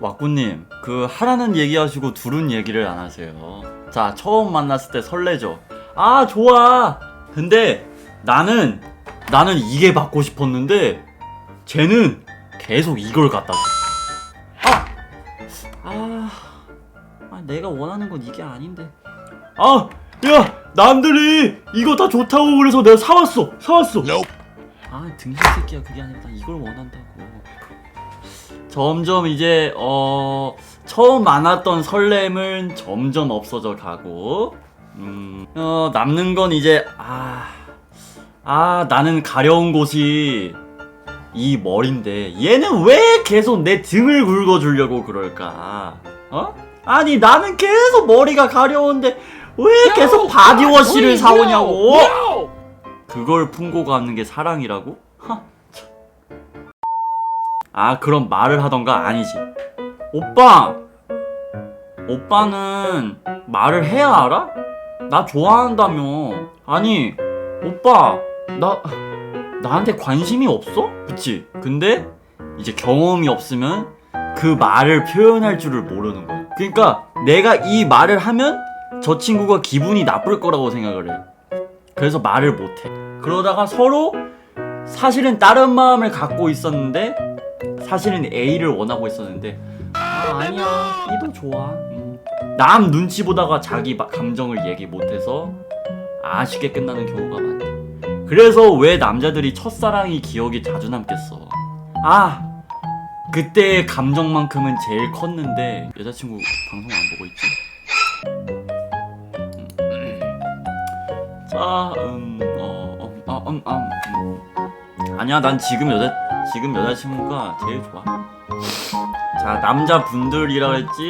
왁구님, 그 하라는 얘기하시고 둘은 얘기를 안 하세요. 자, 처음 만났을 때 설레죠. 아, 좋아. 근데 나는 나는 이게 받고 싶었는데 쟤는 계속 이걸 갖다 줘. 아, 아, 아, 내가 원하는 건 이게 아닌데. 아, 야, 남들이 이거 다 좋다고 그래서 내가 사왔어, 사왔어. 아, 등신 새끼야, 그게 아니라 나 이걸 원한다고. 점점 이제 어 처음 만났던 설렘은 점점 없어져 가고 음, 어, 남는 건 이제 아, 아 나는 가려운 곳이 이 머리인데 얘는 왜 계속 내 등을 긁어주려고 그럴까? 어? 아니 나는 계속 머리가 가려운데 왜 계속 바디워시를 사오냐고? 그걸 품고 가는 게 사랑이라고? 하, 참. 아 그럼 말을 하던가? 아니지. 오빠! 오빠는 말을 해야 알아? 나 좋아한다며. 아니 오빠 나 나한테 관심이 없어? 그치? 근데 이제 경험이 없으면 그 말을 표현할 줄을 모르는 거야. 그러니까 내가 이 말을 하면 저 친구가 기분이 나쁠 거라고 생각을 해. 그래서 말을 못해. 그러다가 서로 사실은 다른 마음을 갖고 있었는데 사실은 A를 원하고 있었는데 아 아니야 B도 좋아 음. 남 눈치 보다가 자기 마- 감정을 얘기 못해서 아쉽게 끝나는 경우가 많다 그래서 왜 남자들이 첫사랑이 기억이 자주 남겠어 아 그때의 감정만큼은 제일 컸는데 여자친구 방송 안 보고 있지? 음. 자, 음, 어, 음, 어, 음, 음, 음. 아니야, 난 지금 여자, 지금 여자친구가 제일 좋아. 자, 남자분들이라 그랬지,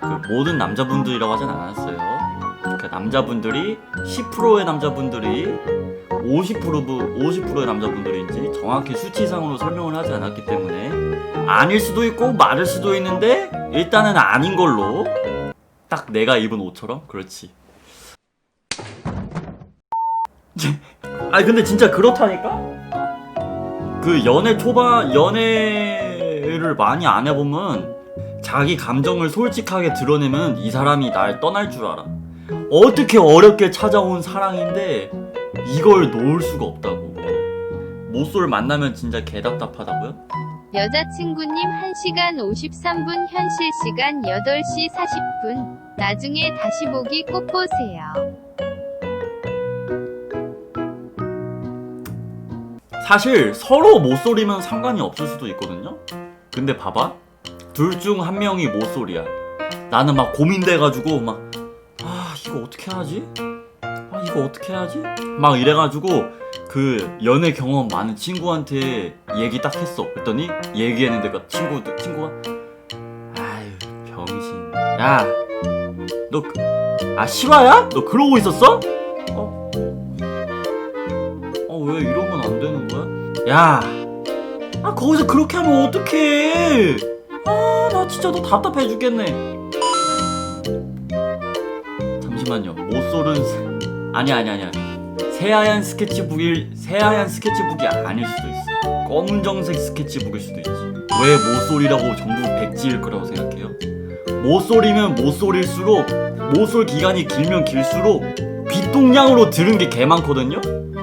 그 모든 남자분들이라고 하진 않았어요. 그 남자분들이 10%의 남자분들이 50% 50%의 남자분들인지 정확히 수치상으로 설명을 하지 않았기 때문에 아닐 수도 있고 맞을 수도 있는데 일단은 아닌 걸로 딱 내가 입은 옷처럼 그렇지. 아니 근데 진짜 그렇다니까? 그 연애 초반 연애를 많이 안 해보면 자기 감정을 솔직하게 드러내면 이 사람이 날 떠날 줄 알아. 어떻게 어렵게 찾아온 사랑인데 이걸 놓을 수가 없다고. 모쏠 만나면 진짜 개답답하다고요? 여자친구님 1시간 53분 현실 시간 8시 40분 나중에 다시 보기 꼭 보세요. 사실 서로 모쏠이면 상관이 없을 수도 있거든요. 근데 봐봐, 둘 중 한 명이 모쏠이야. 나는 막 고민돼가지고 막 아 이거 어떻게 하지? 아 이거 어떻게 하지? 막 이래가지고 그 연애 경험 많은 친구한테 얘기 딱 했어. 그랬더니 얘기했는데 그 친구 친구가 아유 병신. 야, 너 아 실화야? 너 그러고 있었어? 어? 어왜 이러면 안 되는 거 야? 야, 아 거기서 그렇게 하면 어떡해? 아 나 진짜 너 답답해 죽겠네. 잠시만요. 모쏠은 아니 아니 아니야. 새하얀 스케치북일 새하얀 스케치북이 아닐 수도 있어. 검은정색 스케치북일 수도 있지. 왜 모쏠이라고 전부 백지일 거라고 생각해요? 모쏠이면 모쏠일수록 모쏠 기간이 길면 길수록 귓동량으로 들은 게 개 많거든요.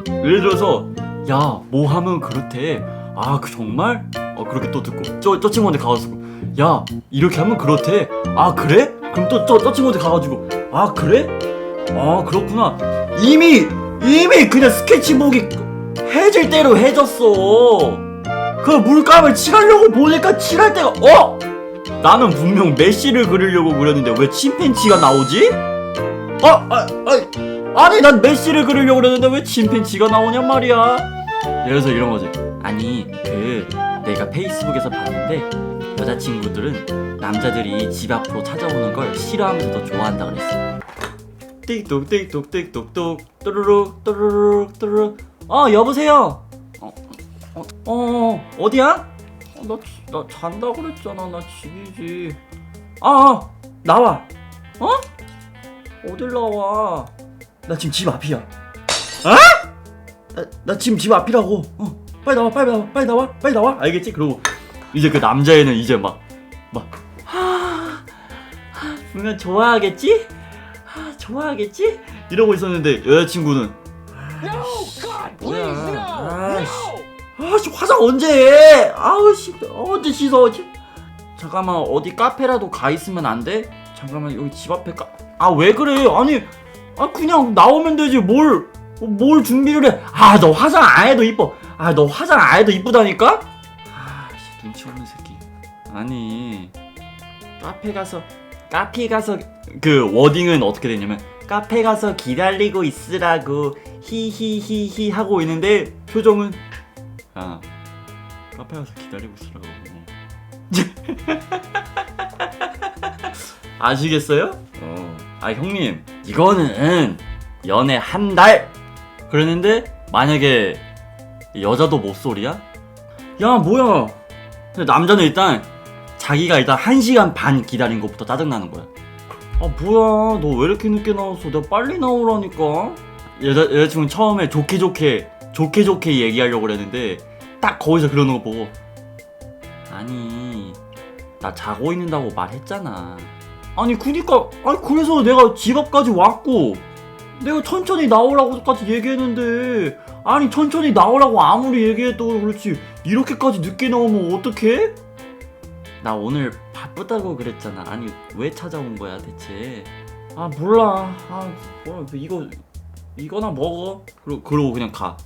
예를 들어서 야 뭐 하면 그렇대? 아 그 정말? 어 그렇게 또 듣고 저, 저 친구한테 가가지고 야 이렇게 하면 그렇대? 아 그래? 그럼 또 저 저 친구한테 가가지고 아 그래? 아 그렇구나. 이미 이미 그냥 스케치북이 해질 대로 해졌어. 그 물감을 칠하려고 보니까 칠할 때가 어? 나는 분명 메시를 그리려고 그렸는데 왜 침팬치가 나오지? 어, 아, 아, 아니 난 메시를 그리려고 그랬는데 왜 침팬지가 나오냔 말이야 그래서 이런 거지 아니 그 내가 페이스북에서 봤는데 여자친구들은 남자들이 집 앞으로 찾아오는 걸 싫어하면서 더 좋아한다 그랬어 띡똑 띡똑 띡똑똑 또르륵 또르륵 또르륵 어 여보세요 어, 어, 어 어디야? 어, 나, 나 잔다 그랬잖아 나 집이지 아, 아 나와 어? 어딜 나와? 나 지금 집 앞이야. 아? 나, 나 지금 집 앞이라고. 어, 빨리 나와, 빨리 나와, 빨리 나와, 빨리 나와. 알겠지? 그리고 이제 그 남자애는 이제 막 분명 좋아하겠지? 아 좋아하겠지? 이러고 있었는데 여자친구는 아, 뭐야 아씨 아씨 화장 언제 해 아우씨 언제 씻어 지- 잠깐만 어디 카페라도 가 있으면 안 돼? 잠깐만 여기 집 앞에 카... 아왜 그래 아니 아 그냥 나오면 되지 뭘 뭘 준비를 해? 아 너 화장 안 해도 이뻐. 아 너 화장 안 해도 이쁘다니까? 아 씨 눈치 없는 새끼. 아니 카페 가서 카페 가서 그 워딩은 어떻게 되냐면 카페 가서 기다리고 있으라고 히히히히 하고 있는데 표정은 아 카페 가서 기다리고 있으라고. 아시겠어요? 어. 아 형님 이거는 연애 한 달. 그랬는데 만약에 여자도 모쏠이야? 야 뭐야? 근데 남자는 일단 자기가 일단 한 시간 반 기다린 것부터 짜증 나는 거야. 아 뭐야? 너 왜 이렇게 늦게 나왔어? 내가 빨리 나오라니까. 여자 여자친구는 처음에 좋게 좋게 좋게 좋게 얘기하려고 그랬는데 딱 거기서 그러는 거 보고 아니 나 자고 있는다고 말했잖아. 아니 그니까 아니 그래서 내가 집 앞까지 왔고 내가 천천히 나오라고까지 얘기했는데 아니 천천히 나오라고 아무리 얘기해도 그렇지 이렇게까지 늦게 나오면 어떡해? 나 오늘 바쁘다고 그랬잖아. 아니 왜 찾아온 거야 대체? 아 몰라. 아 뭐야 이거 이거나 먹어. 그러, 그러고 그냥 가